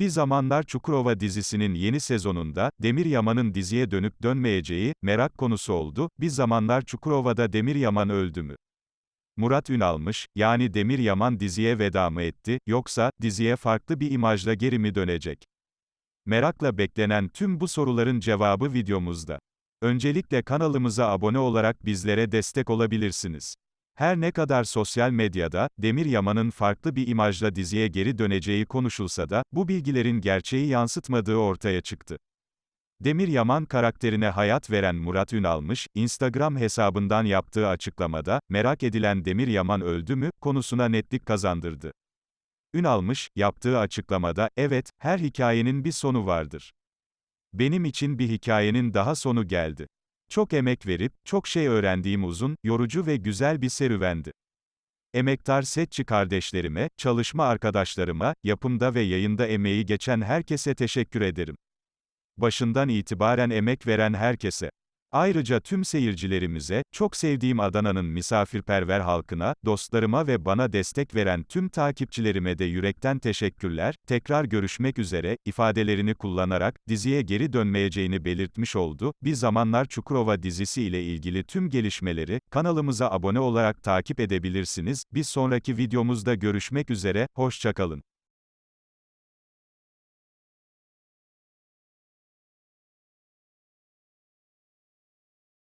Bir Zamanlar Çukurova dizisinin yeni sezonunda, Demir Yaman'ın diziye dönüp dönmeyeceği, merak konusu oldu, Bir Zamanlar Çukurova'da Demir Yaman öldü mü? Murat Ünalmış, yani Demir Yaman diziye veda mı etti, yoksa, diziye farklı bir imajla geri mi dönecek? Merakla beklenen tüm bu soruların cevabı videomuzda. Öncelikle kanalımıza abone olarak bizlere destek olabilirsiniz. Her ne kadar sosyal medyada, Demir Yaman'ın farklı bir imajla diziye geri döneceği konuşulsa da, bu bilgilerin gerçeği yansıtmadığı ortaya çıktı. Demir Yaman karakterine hayat veren Murat Ünalmış, Instagram hesabından yaptığı açıklamada, merak edilen Demir Yaman öldü mü, konusuna netlik kazandırdı. Ünalmış, yaptığı açıklamada, evet, her hikayenin bir sonu vardır. Benim için bir hikayenin daha sonu geldi. Çok emek verip, çok şey öğrendiğim uzun, yorucu ve güzel bir serüvendi. Emektar setçi kardeşlerime, çalışma arkadaşlarıma, yapımda ve yayında emeği geçen herkese teşekkür ederim. Başından itibaren emek veren herkese. Ayrıca tüm seyircilerimize, çok sevdiğim Adana'nın misafirperver halkına, dostlarıma ve bana destek veren tüm takipçilerime de yürekten teşekkürler, tekrar görüşmek üzere, ifadelerini kullanarak, diziye geri dönmeyeceğini belirtmiş oldu. Bir Zamanlar Çukurova dizisi ile ilgili tüm gelişmeleri, kanalımıza abone olarak takip edebilirsiniz. Bir sonraki videomuzda görüşmek üzere, hoşçakalın.